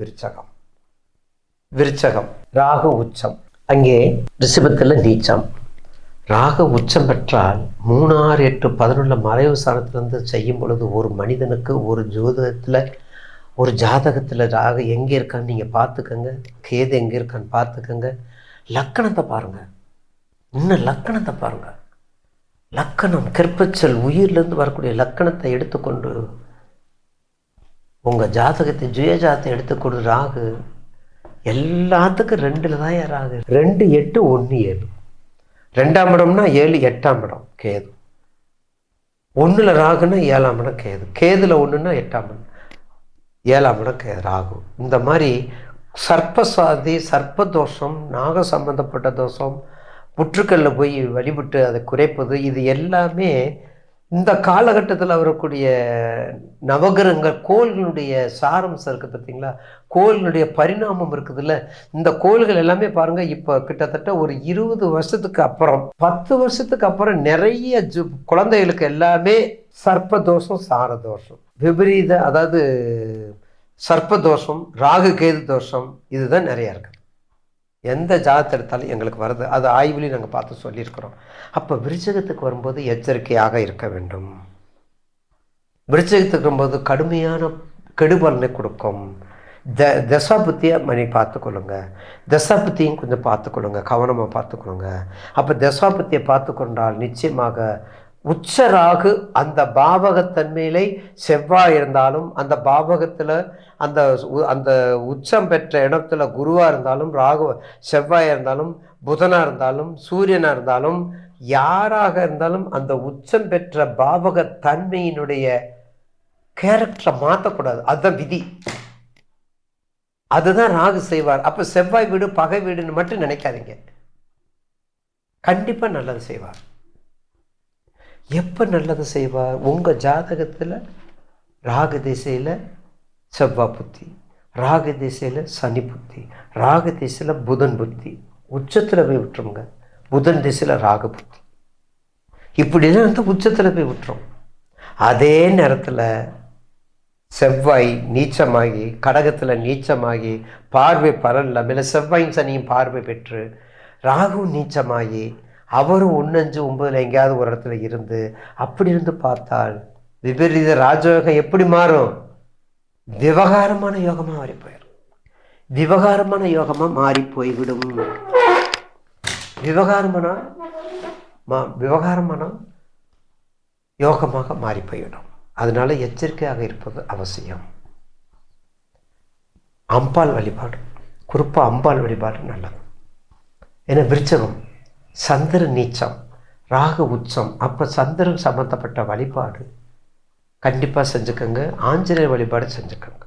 விருச்சகம். விருச்சகம் ராகு உச்சம். அங்கே ரிஷபத்தில் நீச்சம். ராக உச்சம் பெற்றால் மூணாறு எட்டு பதினொன்று மறைவு ஸ்தானத்திலிருந்து செய்யும் பொழுது ஒரு மனிதனுக்கு ஒரு ஜோதகத்தில் ஒரு ஜாதகத்தில் ராகு எங்கே இருக்கான்னு நீங்கள் பார்த்துக்கங்க. கேது எங்கே இருக்கான்னு பார்த்துக்கங்க. லக்கணத்தை பாருங்கள் இன்னும் லக்கணத்தை பாருங்கள் லக்கணம் கற்பச்சல் உயிர்லேருந்து வரக்கூடிய லக்கணத்தை எடுத்துக்கொண்டு உங்கள் ஜாதகத்தை ஜுய ஜாதகத்தை எடுத்துக்கொண்டு ராகு. எல்லாத்துக்கும் ரெண்டில் தான் ராகு? ரெண்டு எட்டு ஒன்று ஏழு. ரெண்டாம் இடம்னா ஏழு எட்டாம் இடம் கேது. ஒன்றில் ராகுன்னா ஏழாம் இடம் கேது. கேதில் ஒன்றுனா எட்டாம் இடம் ஏழாம் இடம் கே ராகு. இந்த மாதிரி சர்ப்பசாதி சர்ப்ப தோஷம் நாக சம்பந்தப்பட்ட தோஷம் புற்றுக்கல்ல போய் வழிபட்டு அதை குறைப்பது இது எல்லாமே இந்த காலகட்டத்தில் வரக்கூடிய நவகிரகங்கள் கோள்களுடைய சாரம்சம் இருக்குது பார்த்தீங்களா கோள்களுடைய பரிணாமம் இருக்குதுல்ல? இந்த கோள்கள் எல்லாமே பாருங்கள் இப்போ கிட்டத்தட்ட ஒரு இருபது வருஷத்துக்கு அப்புறம் பத்து வருஷத்துக்கு அப்புறம் நிறைய ஜு குழந்தைகளுக்கு எல்லாமே சர்ப்பதோஷம் சாரதோஷம். விபரீத அதாவது சர்ப்பதோஷம் ராகு கேது தோஷம் இதுதான் நிறையா இருக்குது எந்த ஜாதத்தை எடுத்தாலும் எங்களுக்கு வருது. அது ஆய்வுலையும் நாங்கள் பார்த்து சொல்லியிருக்கிறோம். அப்போ விருச்சகத்துக்கு வரும்போது எச்சரிக்கையாக இருக்க வேண்டும். விருச்சகத்துக்கு வரும்போது கடுமையான கெடுபலனை கொடுக்கும். த தசாபுத்தியை மணி பார்த்துக்கொள்ளுங்க. தசாபுத்தியும் கொஞ்சம் பார்த்துக்கொள்ளுங்க. கவனமாக பார்த்துக்கொள்ளுங்க. அப்போ தசாபுத்தியை பார்த்து கொண்டால் நிச்சயமாக உச்சராகு அந்த பாவகத்தன்மையிலே செவ்வாய் இருந்தாலும் அந்த பாவகத்தில் அந்த அந்த உச்சம் பெற்ற இடத்துல குருவாக இருந்தாலும் ராகு செவ்வாயாக இருந்தாலும் புதனாக இருந்தாலும் சூரியனாக இருந்தாலும் யாராக இருந்தாலும் அந்த உச்சம் பெற்ற பாவக தன்மையினுடைய கேரக்டரை மாற்றக்கூடாது அதுதான் விதி. அதுதான் ராகு செய்வார். அப்போ செவ்வாய் வீடு பகை வீடுன்னு மட்டும் நினைக்காதீங்க. கண்டிப்பாக நல்லது செய்வார். எப்போ நல்லது செய்வார் உங்கள் ஜாதகத்தில் ராகு திசையில் செவ்வாய் புத்தி ராகு திசையில் சனி புத்தி ராகு திசையில் புதன் புத்தி. உச்சத்தில் போய் விட்டுருங்க. புதன் திசையில் ராகு புத்தி. இப்படிலாம் வந்து உச்சத்தில் போய் விட்டுரும். அதே நேரத்தில் செவ்வாய் நீச்சமாகி கடகத்தில் நீச்சமாகி பார்வை பலன் மேலே செவ்வாயும் சனியும் பார்வை பெற்று ராகு நீச்சமாகி அவரும் ஒன்று அஞ்சு ஒம்பதில் எங்கேயாவது ஒரு இடத்துல இருந்து அப்படி இருந்து பார்த்தால் விபரீத ராஜயோகம் எப்படி மாறும்? விவகாரமான யோகமாக மாறி போயிடும். விவகாரமான யோகமாக மாறி போய்விடும். விவகாரமான மா விவகாரமான யோகமாக மாறி போய்விடும் அதனால எச்சரிக்கையாக இருப்பது அவசியம். அம்பாள் வழிபாடு. குறிப்பாக அம்பாள் வழிபாடு நல்லது. ஏன்னா விருச்சகம் சந்திர நீச்சம் ராகு உச்சம் அப்போ சந்திரன் சம்மந்தப்பட்ட வழிபாடு கண்டிப்பாக செஞ்சுக்கோங்க. ஆஞ்சநேயர் வழிபாடு செஞ்சுக்கோங்க.